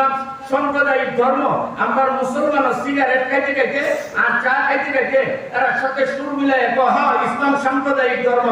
ইসলাম সাম্প্রদায়িক ধর্ম, আমার মুসলমান সিগারেট খাইতে আর চা খাইতে এরা সাথে সুর মিলাই কহ ইসলাম সাম্প্রদায়িক ধর্ম।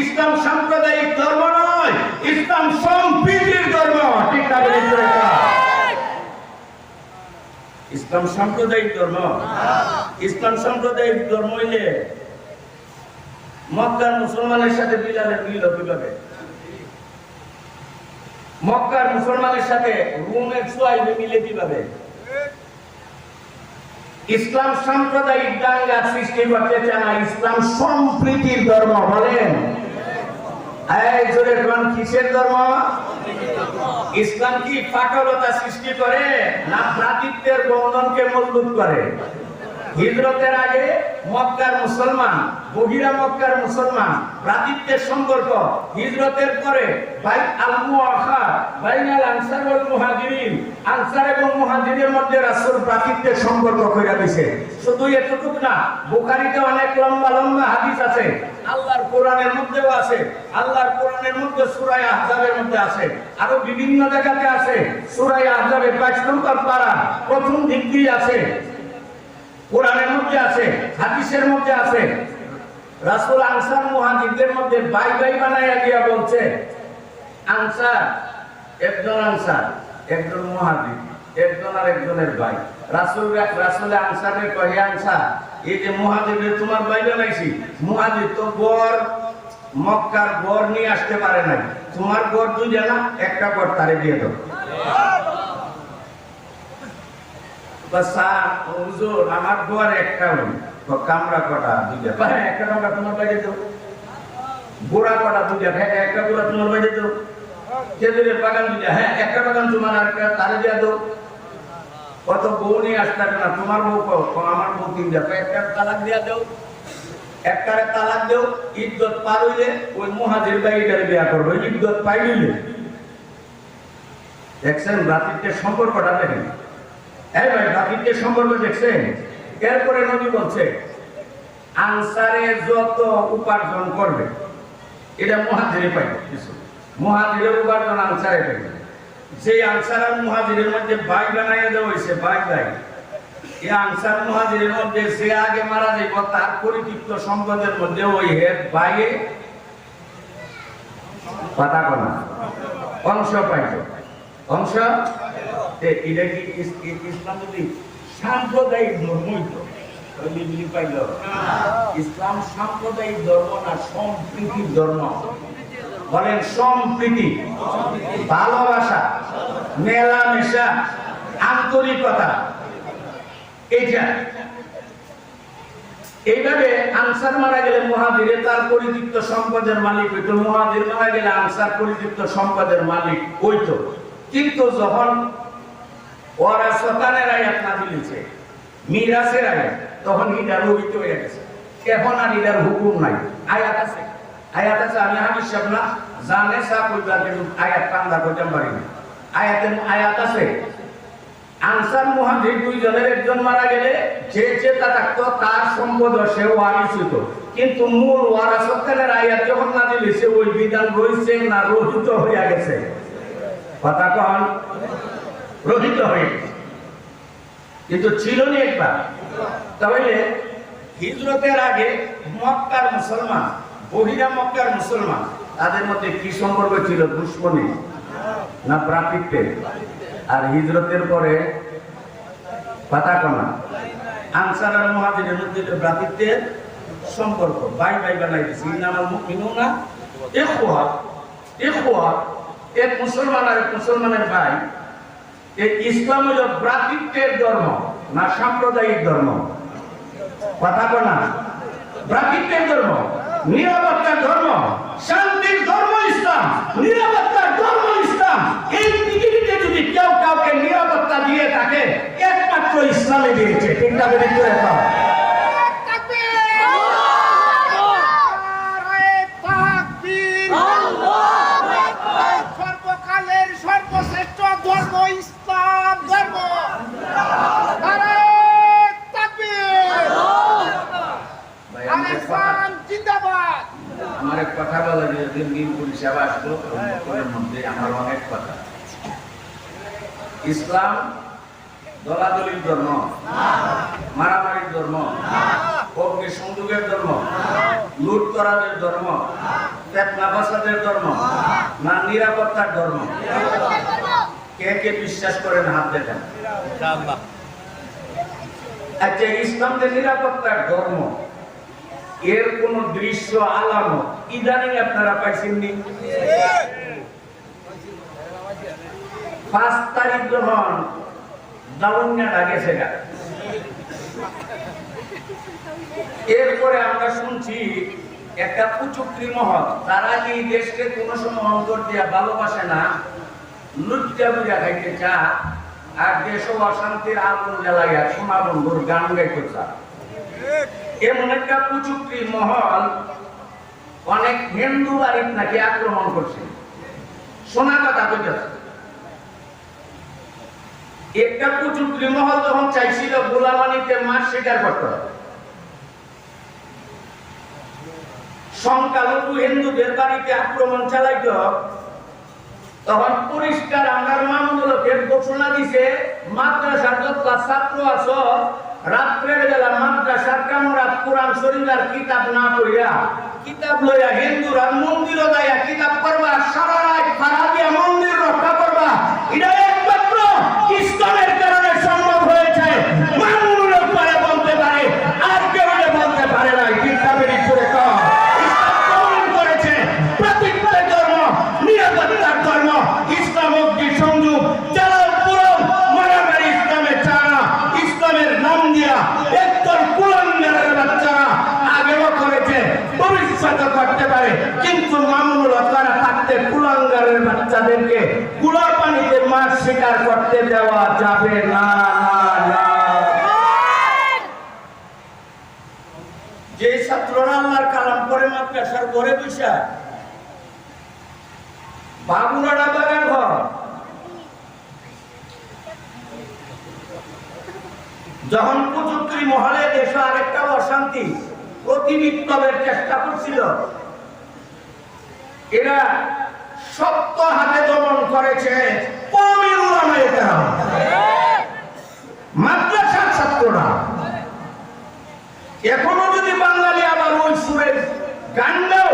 ইসলাম সাম্প্রদায়িক ধর্ম নয়, ইসলাম সম্প্রীতির ধর্ম। ঠিক না? ইসলাম সাম্প্রদায়িক ধর্ম। ইসলাম সাম্প্রদায়িক ধর্ম হইলে মক্কার মুসলমানের সাথে বিলালের মিল কীভাবে? মক্কার মুসলমানের সাথে রুমের সোয়াইবে মিলে কীভাবে ইসলাম সাম্প্রদায়িক দাঙ্গা সৃষ্টি করতে চায় না, ইসলাম সম্প্রীতির ধর্ম, বলেন। ইসলাম কি ফাটলতা সৃষ্টি করে না ভ্রাতৃত্বের বন্ধনকে মজবুত করে? হিজরতের আগে মক্কার মুসলমান, বহিরা মক্কার মুসলমান ভ্রাতৃত্বের সম্পর্ক, হিজরতের পরে ভাই আল মুআখা বাইনাল আনসার ওয়াল মুহাজিরিন, আনসার এবং মুহাজিরের মধ্যে রাসূল ভ্রাতৃত্বের সম্পর্ক কইরা দিয়েছে শুধু এতটুকু না, বুখারীতে অনেক লম্বা লম্বা হাদিস আছে। আল্লাহর কোরআনের মধ্যেও আছে। আল্লাহর কোরআনের মধ্যে সূরা আহজাবের মধ্যে আছে। আরও বিভিন্ন জায়গাতে আছে। সূরা আহজাবের 22 নম্বর পারা প্রথম দিক দিয়ে আছে। মধ্যে আছে, হাদিসের মধ্যে আছে। রাসূল আনসার মুহাজিরদের মধ্যে বাই বাই বানাইয়া দিয়া বলছে, আনসার, একজন আনসার, একজন মুহাজির, একজন আর একজনের ভাই। রাসূল রাসূল আনসারের কহে, আনসার, এই যে মুহাজিরের তোমার ভাই বানাইছি, মুহাজির তো বর মক্কার বর নিয়ে আসতে পারে নাই। তোমার বর দুইটা জানা একটা বর তারে দিয়ে দাও। একটা তোমার দুইটা হ্যাঁ হ্যাঁ কত বউ নিয়ে আসতে না, তোমার বউ আমার বউ তিনটা একটা তালাক দিয়া দাও। তালাক হইলে ওই বিয়া করবে ইজ্জত পাই দেখছেন ভ্রাতৃত্বের সম্পর্কটা দেখেন। এই ভাই ভ্রাতৃত্বের সম্পর্ক দেখছেন? এরপরে নবী বলছে, আনসারে যত উপার্জন করবে, এটা মহাজিরে পাইবে কিছু। মহাজিরের উপার্জন আনসারে পাইবে। যে আনসার আর মহাজিরের মধ্যে ভাই বানাইয়া দেওয়া হয়েছে ভাই ভাই, এই আনসার মহাজিরের মধ্যে যে আগে মারা যাইব, তার পরিতৃপ্ত সম্পদের মধ্যে ওই হেড ভাইয়ে পাতা কনা অংশ পাইত অংশ? এটা কি ইস- ইসলাম যদি সাম্প্রদায়িক পাইল ইসলাম সাম্প্রদায়িক ধর্ম না সম্প্রীতির ধর্ম? বলেন সম্প্রীতি, ভালোবাসা, মেলামেশা, আন্তরিকতা এইটা এইভাবে আনসার মারা গেলে মহাবীরে তার পরিতৃপ্ত সম্পদের মালিক হইতো। মহাবীর মারা গেলে আনসার পরিতৃপ্ত সম্পদের মালিক হইতো। কিন্তু যখন ওরা শতানের আয়াত না মিরাসের আয়াত, তখন ইডা রহিত হয়ে গেছে। এখন আর ইডার হুকুম নাই। আয়াত আছে। আয়াত আছে, আমি হামিদ সাহেব না, জানে সা কিন্তু আয়াত কইতাম পারি না আয়াত আছে। আনসার মুহাজির দুইজনের একজন মারা গেলে, যে যে তা তার সম্পদ সে ওয়ারিস কিন্তু মূল ওয়ারাসত্বের আয়াত যখন না দিলেছে ওই বিধান রয়েছে না রহিত হয়ে গেছে। কথা কন রহিত হয়ে কিন্তু ছিল নি একবার। তাহলে হিজরতের আগে মক্কার মুসলমান, বহিরা মক্কার মুসলমান, তাদের মধ্যে কি সম্পর্ক ছিল? দুশ্মনী না প্রাকৃত্যের আর হিজরতের পরে পাতা কনা আনসার আর মহাজিরের মধ্যে এটা সম্পর্ক। বাই ভাই বানাই দিছি। ইনামাল মুমিনুনা ইখওয়া ইখওয়া এক মুসলমান আর মুসলমানের ভাই এই ইসলাম হলো ভ্রাতৃত্বের ধর্ম, না সাম্প্রদায়িক ধর্ম। কথা বলা ভ্রাতৃত্বের ধর্ম, নিরাপত্তার ধর্ম, শান্তির ধর্ম ইসলাম, নিরাপত্তার ধর্ম ইসলাম। এই পৃথিবীতে যদি কেউ কাউকে নিরাপত্তা দিয়ে থাকে, একমাত্র ইসলামে দিয়েছে। ঠিক না বেরিয়ে করে দাও। সর্বকালের সর্বশ্রেষ্ঠ ধর্ম ইসলাম ধর্ম নারায়ে তাকবীর! ভাই, আর আমাদের কথা- ইসলাম জিন্দাবাদ আমার এক কথা বলা পরিষেবা আসলো কর্মকর্তার মধ্যে আমার অনেক কথা। ইসলাম দলাদলির ধর্ম মারামারির ধর্ম অগ্নি সংযোগের ধর্ম লুট করাদের ধর্ম পেটনা বাসাদের ধর্ম না নিরাপত্তার ধর্ম। কে কে বিশ্বাস করেন হাত দেখেন। আচ্ছা ইসলাম যে নিরাপত্তার ধর্ম এর কোন দৃশ্য আলামত। ইদানিং আপনারা পাইছেননি? পাঁচ তারিখ যখন দাউন্যাটা গেছে এরপরে আমরা শুনছি একটা কুচুক্রি মহল। তারা এই দেশকে কোনো সময় অন্তর দিয়া ভালোবাসে না লুচ্চা বুঝা খাইতে চা আর দেশ অশান্তির আগুন জ্বালাইয়া সোনা বন্ধুর গান গাইতে চা একটা মহল, অনেক হিন্দু বাড়ির নাকি আক্রমণ করছে। শোনা কথা একটা মহল যখন চাইছিল, গোলামানিতে মাছ স্বীকার করতে সংখ্যালঘু হিন্দুদের বাড়িতে আক্রমণ চালাইত তখন পরিষ্কার আমার মামগুলোকে ঘোষণা দিছে, মাদ্রাসার যত ছাত্র আছো রাত্রের বেলা মাদ্রাসার কামরা কোরআন শরীফের কিতাব না পড়িয়া কিতাব লইয়া হিন্দুরা মন্দির যাইয়া কিতাব করবা সারা রাত দিয়া মন্দির রক্ষা করবা এটা একমাত্র ইসলামের কারণে সম্ভব হয়েছে মামুনুল পারে বলতে পারে আর কেউ এটা বলতে পারে না কিতাবের উপরে কম ইসলাম কবুল করেছে প্রত্যেকটা ধর্ম নিরাপত্তার ধর্ম ইসলাম অগ্নি সংযোগ যারা পুরো মারামারি ইসলামে চারা ইসলামের নাম দিয়া একদম কুলাঙ্গারের বাচ্চারা আগেও করেছে ভবিষ্যতে করতে পারে কিন্তু মামুনুল তারা থাকতে কুলাঙ্গারের বাচ্চাদেরকে কুলা পানিতে শিকার করতে দেওয়া যাবে না যে ছাত্ররা আল্লাহর কালাম করে মাদ্রাসার ঘরে বসা বাবুরাটা বাগান ঘর? যখন প্রযুক্তি মহলে দেশে আরেকটা অশান্তি প্রতিবিপ্লবের চেষ্টা করছিল। এরা সত্য হাতে দমন করেছে কওমি উলামায়ে কেরাম। মাদ্রাসার ছাত্ররা এখনও যদি বাঙালি আবার ওই সুরে গান্ডেও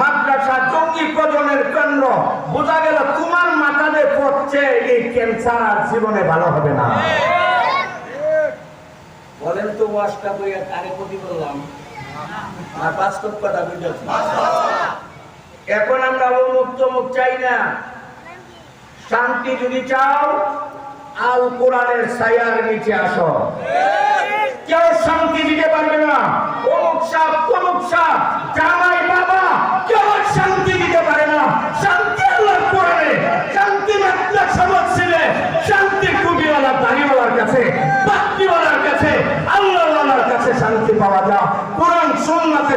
মাদ্রাসা প্রজনের কেন্দ্র বোঝা গেল তোমার মাথাতে পড়ছে এই ক্যান্সার আর জীবনে ভালো হবে না। বলেন তো ওয়াশটা বইয়া কারে প্রতি বললাম আর বাস্তব কথা বুঝেছি। এখন আমরা অমুক তমুক চাই না। শান্তি যদি চাও আল কোরআনের ছায়ার নিচে আসো। কেউ শান্তি দিতে পারবে না। অমুক সাপ তমুক সাপ জামাই বাবা কেউ আর শান্তি দিতে পারে না শান্তি আল্লাহর কোরআনে শান্তি মাত্র সমাজ ছিলে শান্তি কুবিওয়ালা দাড়িওয়ালার কাছে বাক্তিওয়ালার কাছে আল্লাহওয়ালার কাছে শান্তি পাওয়া যায় কোরআন সুন্নাতে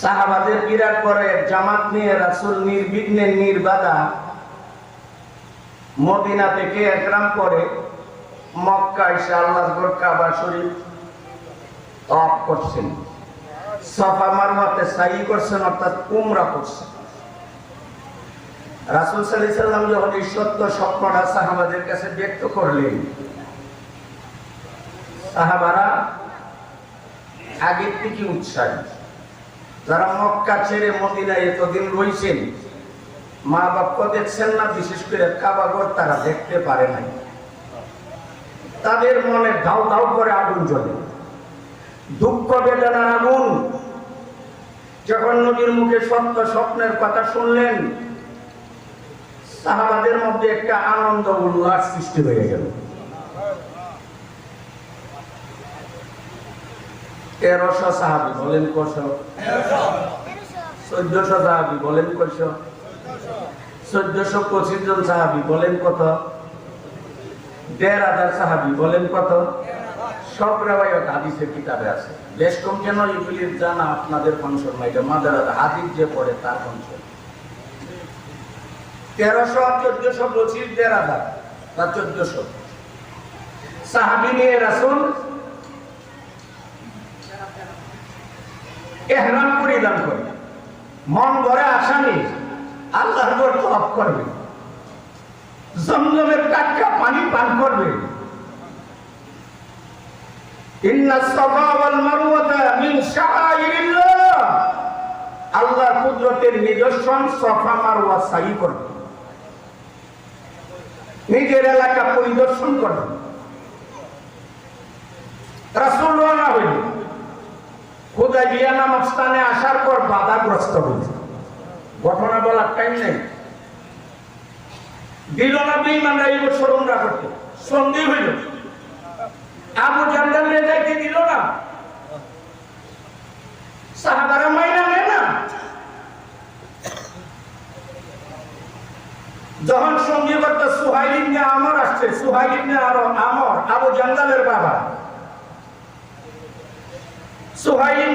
সাহাবাদের বিরাট করে জামাত নিয়ে রাসূল নির্বিঘ্নে নির্বাধা মদিনা থেকে একরাম করে মক্কা এসে আল্লাহর কাবা শরীফ অফ করছেন। সফা মারওয়াতে সাই করছেন, অর্থাৎ উমরা করছেন। রাসূল সাল্লাল্লাহু সাল্লাম যখন এই সত্য স্বপ্নটা সাহাবাদের কাছে ব্যক্ত করলেন, সাহাবারা আগের থেকে উৎসাহী। যারা মক্কা ছেড়ে মদিনায় এতদিন রয়েছেন মা বাপ্পা দেখছেন না, বিশেষ করে কাবাগর তারা দেখতে পারে নাই। তাদের মনে ধাও ধাও করে আগুন জ্বলে। দুঃখ বেদনার আগুন। যখন নবীর মুখে সত্য স্বপ্নের কথা শুনলেন, সাহাবাদের মধ্যে একটা আনন্দ উল্লাস সৃষ্টি হয়ে গেল। তেরোশো সাহাবি বলেন কশ চোদ্দশো সাহাবি বলেন কশ চোদ্দশো পঁচিশ জন সাহাবি বলেন কত? দেড় হাজার সাহাবি বলেন কত? সব রেওয়ায়ত হাদিসের কিতাবে আছে। বেশ কম কেন? এগুলির জানা আপনাদের ফাংশন না এটা মাদার হাদিস যে পড়ে তার ফাংশন তেরোশো চোদ্দশো পঁচিশ দেড় হাজার বা চোদ্দশো। সাহাবি নিয়ে রাসুল এহরাম পরিধান মন আশা নেই আল্লাহর ঘর তলব করবে। জমজমের টাটকা পানি পান করবে। আল্লাহর কুদরতের নিদর্শন সফা মারওয়া সাই করবে নিজের এলাকা পরিদর্শন করবে রাসূল হইল নামক স্থানে আসার পর বাধাগ্রস্ত হইল ঘটনা বলার টাইম নেই। দিল না সন্ধি হইল। আবু দিল না। সাহাবারা মাইনা নেয় না। যখন সঙ্গী করতে সুহাইল ইবনে আমর আসছে, সুহাইল ইবনে আরও আমর, আবু জান্দালের বাবা।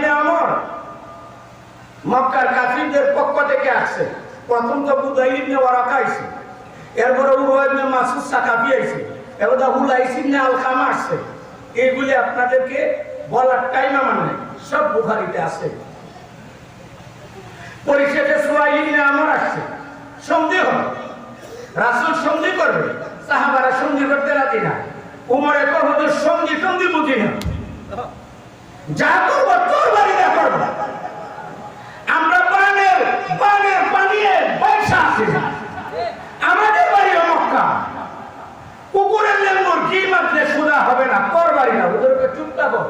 আমর মক্কার থেকে আসছে। প্রথম তো এরপরে আসছে। এগুলি আপনাদেরকে বলার টাইম আমার নেই, সব বুখারিতে আছে। পরিশেষে সুহাইল ইবনে আমর আসছে। সন্ধি হবে। রাসূল সন্ধি করবে। সাহাবারা সন্ধি করতে রাজি না। উমরে কহ সন্ধি সন্ধি বুঝি না। যা করব, তোর বাড়িতে করব। আমরা বানের বানের পানিয়ে পয়সা না আমাদের বাড়ি মক্কা। কুকুরের লেম্বুর কি মাত্রে সোজা হবে না, তোর বাড়ি না। ওদেরকে চুপ থাকো।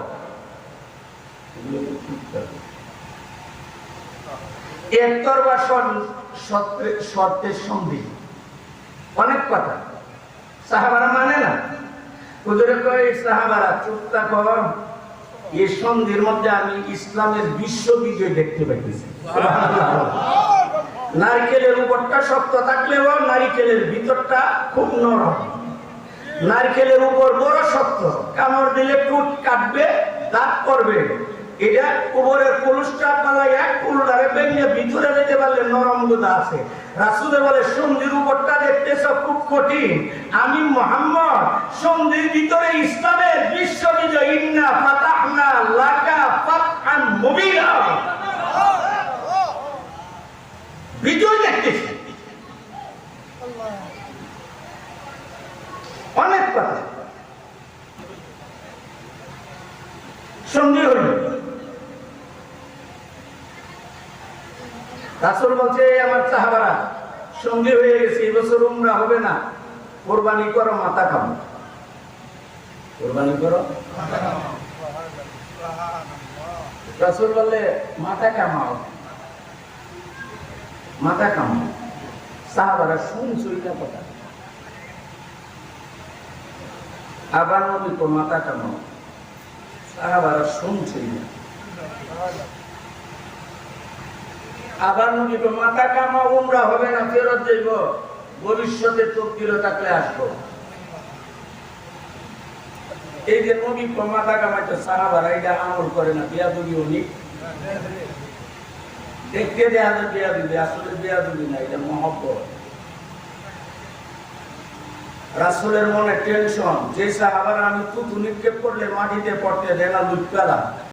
একতর বা সন্ধি। অনেক কথা। সাহাবারা মানে না। হুজুরে কয়, সাহাবারা, চুপ থাকো। এই সন্ধির মধ্যে আমি ইসলামের বিশ্ব বিজয় দেখতে পাইতেছি। নারকেলের উপরটা শক্ত থাকলেও নারকেলের ভিতরটা খুব নরম। নারকেলের উপর বড় শক্ত কামড় দিলে টুট কাটবে দাঁত করবে এটা উপরের পুরুষটা পালা এক পুরুষারে ভেঙে ভিতরে যেতে পারলে নরম গুদা আছে। রাসুলে বলে সন্ধির উপরটা দেখতেছ খুব কঠিন। আমি মোহাম্মদ সন্ধির ভিতরে ইসলামের বিশ্ব বিজয় ইন্না ফাতাহনা লাকা ফাতহান মুবিনা বিজয় দেখতেছি অনেক কথা রাসুল বলছে আমার চাহাবারা হয়ে গেছে, এই বছর উমরা হবে না। কোরবানি করো, মাথা খাব। কোরবানি করো? রাসুল বললে, মাথা কামাও মাথা কামাও কথা। আবার নবী তো মাথা কামাও সাহাবারা শুনছেই না। আবার নবী তো মাথা কামা উমরা হবে না, ফেরত যাইব। ভবিষ্যতে তকদির থাকলে আসব। এই যে নবী মাথা কামাইতে সাহাবারা এটা আমল করে না বিয়া দুবি উনি দেখতে দেয়া যায় বিয়া দিবে আসলে বিয়া দিবি না, এটা মহব্বত। রাসুলের মনে টেনশন যে সাহাবারা আমি তুতু নিক্ষেপ করলে মাটিতে পড়তে দেনা লুটকালাম